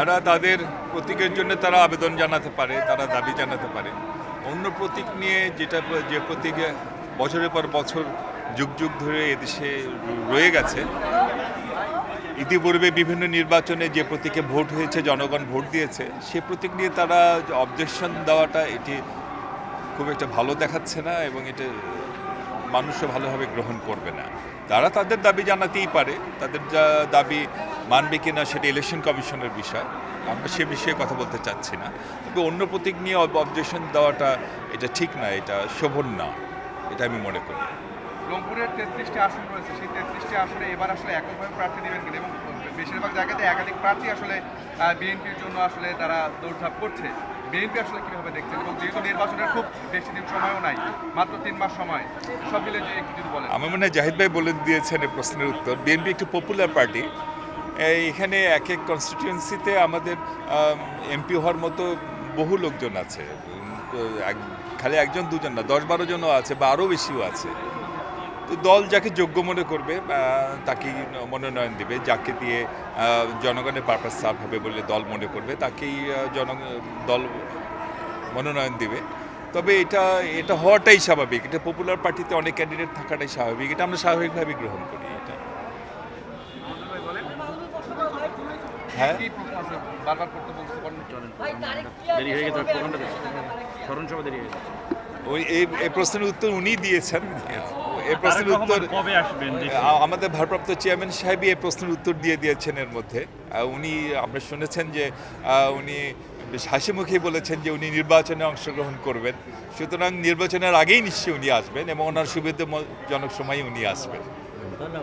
তারা তাদের প্রতীকের জন্য তারা আবেদন জানাতে পারে, তারা দাবি জানাতে পারে। অন্য প্রতীক নিয়ে যেটা যে প্রতীক বছরের পর বছর যুগ যুগ ধরে এদেশে রয়ে গেছে, ইতিপূর্বে বিভিন্ন নির্বাচনে যে প্রতীকে ভোট হয়েছে, জনগণ ভোট দিয়েছে, সে প্রতীক নিয়ে তারা অবজেকশন দেওয়াটা এটি খুব একটা ভালো দেখাচ্ছে না এবং এটা মানুষও ভালোভাবে গ্রহণ করবে না। তারা তাদের দাবি জানাতেই পারে, তাদের যা দাবি মানবে কি না সেটা ইলেকশন কমিশনের বিষয়। আমরা সে বিষয়ে কথা বলতে চাচ্ছি না। তবে অন্য প্রতীক নিয়ে অবজেকশন দেওয়াটা এটা ঠিক না, এটা শোভন না, এটা আমি মনে করি। রংপুরের তেত্রিশটি আসন রয়েছে। সেই তেত্রিশটি আসনে এবার আসলে এককভাবে প্রার্থী দেবেন কিনা এবং বেশিরভাগ জায়গাতে একাধিক প্রার্থী আসলে বিএনপির জন্য আসলে তারা দৌড়ঝাঁপ করছে। বিএনপি আসলে কীভাবে দেখছেন এবং যেহেতু নির্বাচনের খুব বেশি দিন সময়ও নাই, মাত্র তিন মাস সময়, সব মিলে যে একটু যদি বলেন। আমার মনে হয় জাহিদ ভাই বলে দিয়েছেন এই প্রশ্নের উত্তর। বিএনপি একটি পপুলার পার্টি এখানে এক এক কনস্টিটিউয়েন্সিতে আমাদের এমপি হওয়ার মতো বহু লোকজন আছে। খালি একজন দুজন না, দশ বারো জনও আছে বা আরও বেশিও আছে। তো দল যাকে যোগ্য মনে করবে তাকেই মনোনয়ন দেবে যাকে দিয়ে জনগণের পারপাস সার্ভ হবে বলে দল মনে করবে তাকেই জন দল মনোনয়ন দেবে। তবে এটা এটা হওয়াটাই স্বাভাবিক। এটা পপুলার পার্টিতে অনেক ক্যান্ডিডেট থাকাটাই স্বাভাবিক। এটা আমরা স্বাভাবিকভাবে গ্রহণ করি এটা। হ্যাঁ? বারবার করতে হয়ে হয়ে। ওই এই এই প্রশ্নের উত্তর উনি দিয়েছেন। এই প্রশ্নের উত্তর কবে আসবেন আমাদের ভারপ্রাপ্ত চেয়ারম্যান সাহেবই এই প্রশ্নের উত্তর দিয়ে দিয়েছেন এর মধ্যে। উনি আমরা শুনেছেন যে উনি বেশ হাসি মুখেই বলেছেন যে উনি নির্বাচনে অংশগ্রহণ করবেন। সুতরাং নির্বাচনের আগেই নিশ্চয়ই উনি আসবেন এবং ওনার সুবিধাজনক সময় উনি আসবেন।